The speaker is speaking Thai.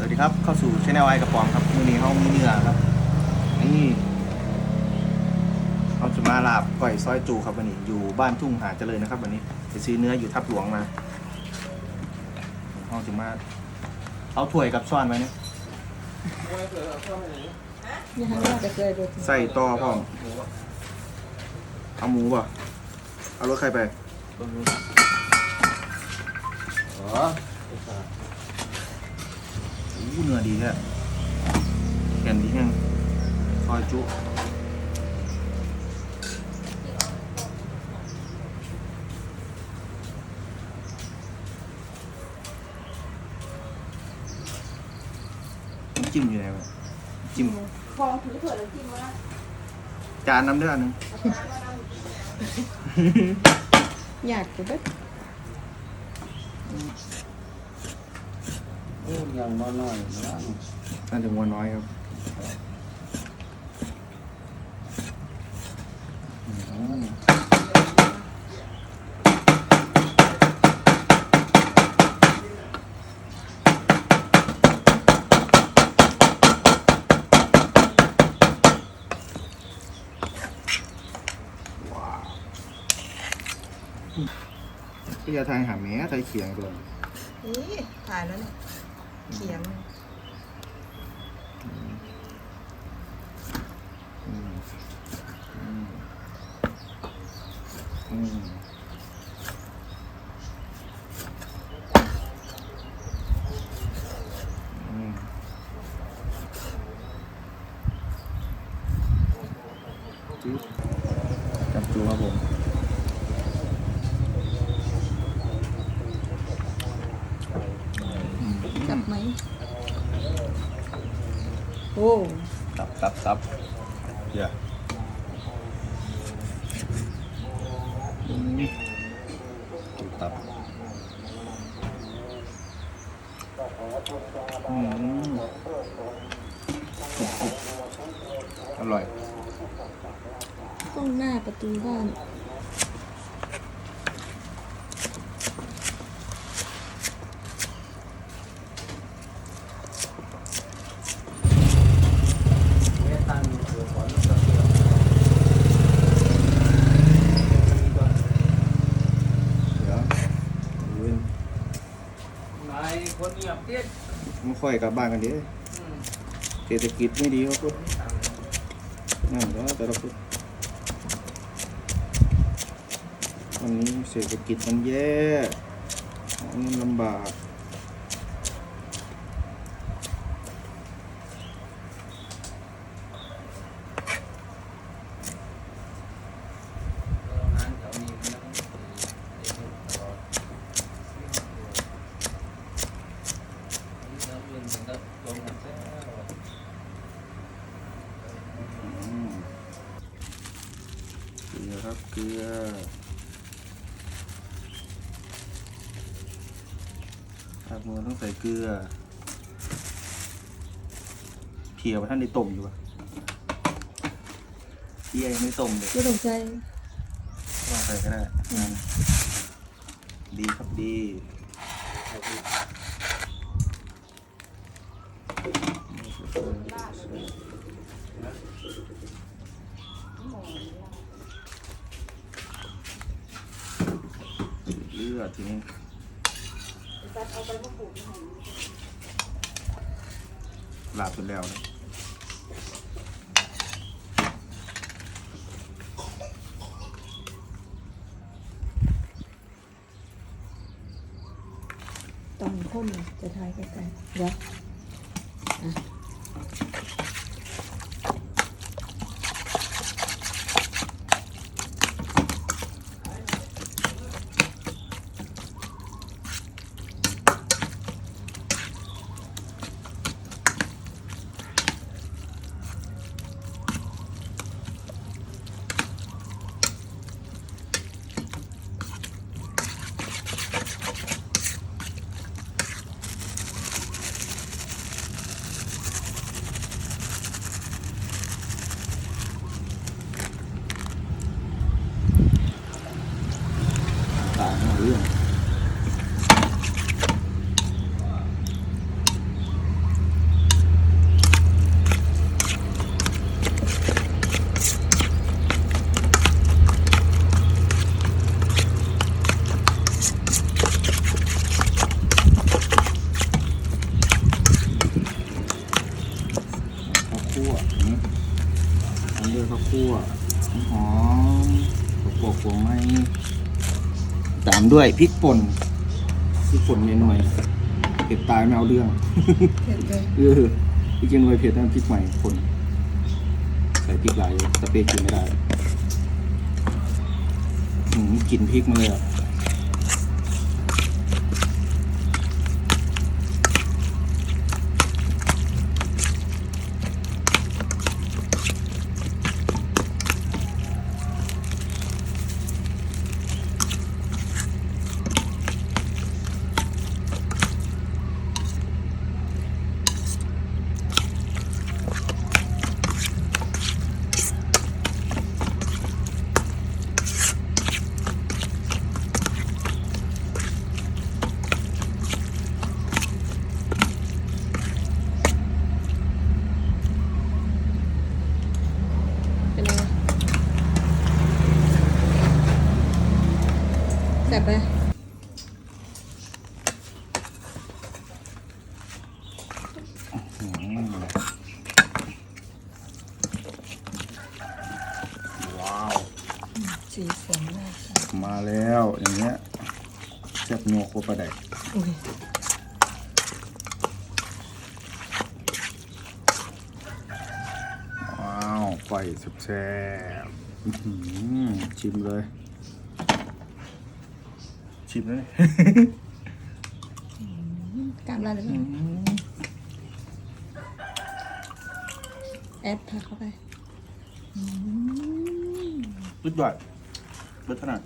สวัสดีครับ เข้าสู่ช anel ไอกระป๋องครับมือนี้เขามีเนื้อครับ นี่เขาจะมาลาบก่อยซอยจูครับวันนี้อยู่บ้านทุ่งหาเจริญนะครับ วันนี้ไปซื้อเนื้ออยู่ทับหลวงมาเขาจะมาเอาถ้วยกับช้อนไว้เนี่ยยังไงว่าจะเคยดูใส่ต่อพร้อมเอาหมูป่ะเอารถใครไปอ๋อ อู้เนื้อดีแท้แก่นดีแห้งซอยจุน้ำจิ้มอยู่ไหนวะจิ้มพองถือถั่วแล้วจิ้มว่าจานน้ำเด้ออันหนึงอยากจะเบ็ดโอ้ยังน้อยน้อยๆนะน่าจะมัวน้อยครับอืมก็จะทายหาแม้ไทยเขียงก่อนนี่ถ่ายแล้วเนี่ย เขียงจิ๊บจับจูครับผม จับไหม โอ้ตับตับตับเดี๋ยวอืมตับอืมอร่อย กล้องหน้าประตูบ้าน ไม่ตั้งเสือขอนเสือเสือ เดี๋ยวเว้น นาย คนเงียบเตี้ยไม่ค่อยกลับบ้านกันเดี๋ยวเศรษฐกิจไม่ดีครับพุทธนั่นก็แต่ละพุทธวันนี้เศรษฐกิจมันแย่หาเงินลำบาก งานแถวนี้มันต้องตลอดนี่เราเรียนมันก็ลงกันแท้ อืมเกลือครับเกลือครับมือต้องใส่เกลือเพียวท่านได้ต้มอยู่ปะเพียยังไม่ต้มเลยไม่ต้องใส่วางใส่ก็ได้อ่าดีครับดี เลือดทีนี้ลาบจนแล้วนะตอนข้นจะถ่ายใกล้ๆเดี๋ยวอะาวคั่วหอมกระปกหัวไม้ตามด้วยพริกป่นพริกป่นหน่อยๆเผ็ดตายไม่เอาเรื่องเผ็ดเลยเออพริกหน่วยเผ็ดนั่นพริกใหม่ป่นใส่พริกหลายสเปรย์กินไม่ได้หืมกลิ่นพริกมาเลยอะ แซ่บไหมอืมว้าว สีสันมากค่ะมาแล้วอย่างเงี้ยแซ่บนัวโคปลาแดกอุ้ยว้าวไฟแซ่บๆอื้อหือชิมเลย ชิมเลยกล้ามลาเลยแอดผักเข้าไปรุดด้วยรุดขนาด